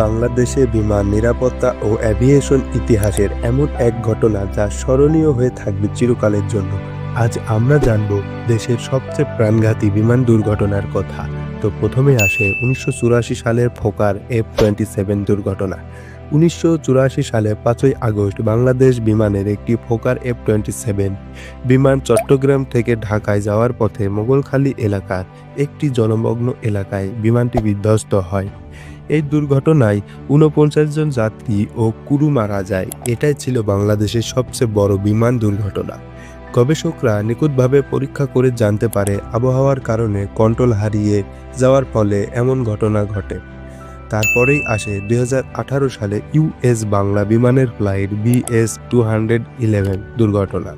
বাংলাদেশে বিমান নিরাপত্তা ও অ্যাভিয়েশন ইতিহাসের এমন এক ঘটনা যা স্মরণীয় হয়ে থাকবে চিরকালের জন্য। আজ আমরা জানব দেশের সবচেয়ে প্রাণঘাতী বিমান দুর্ঘটনার কথা। তো প্রথমে আসে উনিশশো চুরাশি সালের ফোকার এফ টোয়েন্টি সেভেন দুর্ঘটনা। উনিশশো চুরাশি সালে পাঁচই আগস্ট বাংলাদেশ বিমানের একটি ফোকার এফ টোয়েন্টি সেভেন বিমান চট্টগ্রাম থেকে ঢাকায় যাওয়ার পথে মোগলখালী এলাকার একটি জনমগ্ন এলাকায় বিমানটি বিধ্বস্ত হয়। এই দুর্ঘটনায় ঊনপঞ্চাশ জন যাত্রী ও কুরু মারা যায়। এটাই ছিল বাংলাদেশের সবচেয়ে বড় বিমান দুর্ঘটনা। গবেষকরা নিখুঁতভাবে পরীক্ষা করে জানতে পারে আবহাওয়ার কারণে কন্ট্রোল হারিয়ে যাওয়ার ফলে এমন ঘটনা ঘটে। তারপরেই আসে দুই হাজার আঠারো সালে ইউএস বাংলা বিমানের ফ্লাইট বিএস টু দুর্ঘটনা।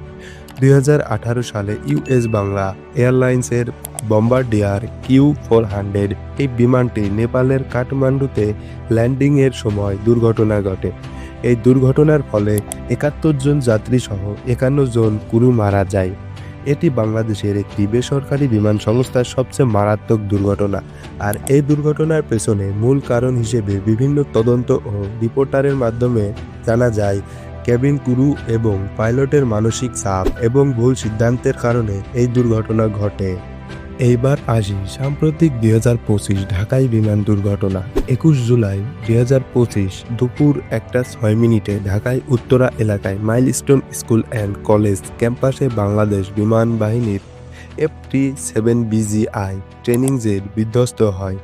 দুই হাজার আঠারো সালে ইউএস বাংলা এয়ারলাইন্সের বম্বার্ডিয়ার কিউ ফোর হান্ড্রেড এই বিমানটি নেপালের কাঠমান্ডুতে ল্যান্ডিংয়ের সময় দুর্ঘটনা ঘটে। এই দুর্ঘটনার ফলে একাত্তর জন যাত্রী সহ একান্ন জন কুরু মারা যায়। এটি বাংলাদেশের একটি বেসরকারি বিমান সংস্থার সবচেয়ে মারাত্মক দুর্ঘটনা। আর এই দুর্ঘটনার পেছনে মূল কারণ হিসেবে বিভিন্ন তদন্ত ও রিপোর্টারের মাধ্যমে জানা যায় কেবিন কুরু এবং পাইলটের মানসিক চাপ এবং ভুল সিদ্ধান্তের কারণে এই দুর্ঘটনা ঘটে। এইবার আসি সাম্প্রতিক দুই হাজার পঁচিশ ঢাকায় বিমান দুর্ঘটনা। একুশ জুলাই দুই হাজার পঁচিশ দুপুর একটা ছয় মিনিটে ঢাকায় উত্তরা এলাকায় মাইলস্টোন স্কুল অ্যান্ড কলেজ ক্যাম্পাসে বাংলাদেশ বিমান বাহিনীর FT seven BGI training jet বিধ্বস্ত হয়।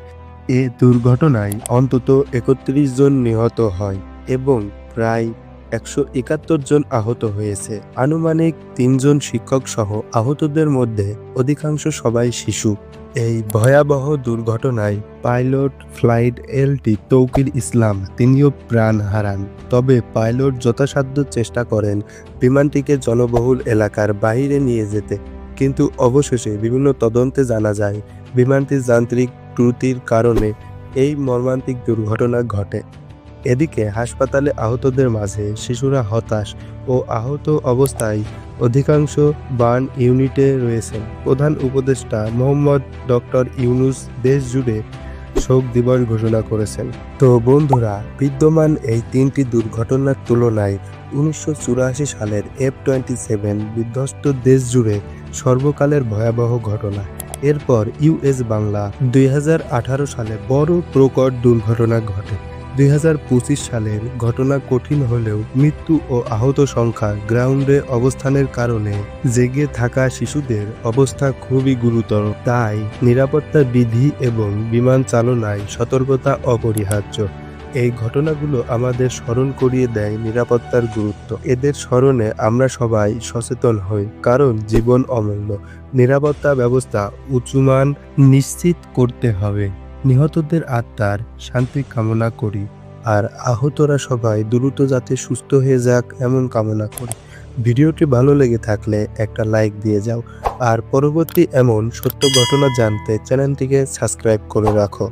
এ দুর্ঘটনায় অন্তত একত্রিশ জন নিহত হয় এবং প্রায় একশো একাত্তর জন আহত হয়েছে। আনুমানিক তিনজন শিক্ষক সহ আহতদের মধ্যে অধিকাংশ সবাই শিশু। এই ভয়াবহ দুর্ঘটনায় pilot flight LT Touqir Islam তিনিও প্রাণ হারান। তবে পাইলট যথাসাধ্য চেষ্টা করেন বিমানটিকে জনবহুল এলাকার বাইরে নিয়ে যেতে। কিন্তু অবশেষে বিভিন্ন তদন্তে জানা যায়, বিমানটির যান্ত্রিক ত্রুটির কারণে এই মর্মান্তিক দুর্ঘটনা ঘটে। এদিকে হাসপাতালে আহতদের মাঝে শিশুরা হতাশ ও আহত অবস্থায় অধিকাংশ বার্ন ইউনিটে রয়েছেন। প্রধান উপদেষ্টা মোহাম্মদ ডক্টর ইউনুস দেশ জুড়ে শোক দিবস ঘোষণা করেছেন। তো বন্ধুরা, বিদ্যমান এই তিনটি দুর্ঘটনার তুলনায় উনিশশো চুরাশি সালের এফ টোয়েন্টি সেভেন বিধ্বস্ত দেশ জুড়ে সর্বকালের ভয়াবহ ঘটনা। এরপর ইউএস বাংলা দুই হাজার আঠারো সালে বড় প্রকট দুর্ঘটনা ঘটে। দুই হাজার পঁচিশ সালের ঘটনা কঠিন হলেও মৃত্যু ও আহত সংখ্যা গ্রাউন্ডে অবস্থানের কারণে জেগে থাকা শিশুদের অবস্থা খুবই গুরুতর। তাই নিরাপত্তা বিধি এবং বিমান চালনায় সতর্কতা অপরিহার্য। এই ঘটনাগুলো আমাদের স্মরণ করিয়ে দেয় নিরাপত্তার গুরুত্ব। এদের স্মরণে আমরা সবাই সচেতন হই, কারণ জীবন অমূল্য। নিরাপত্তা ব্যবস্থা উঁচুমান নিশ্চিত করতে হবে। নিহতদের আত্মার শান্তি কামনা করি, আর আহতরা সবাই দ্রুত যাতে সুস্থ হয়ে যাক এমন কামনা করি। ভিডিওটি ভালো লেগে থাকলে একটা লাইক দিয়ে যাও, আর পরবর্তী এমন সত্য ঘটনা জানতে চ্যানেলটিকে সাবস্ক্রাইব করে রাখো।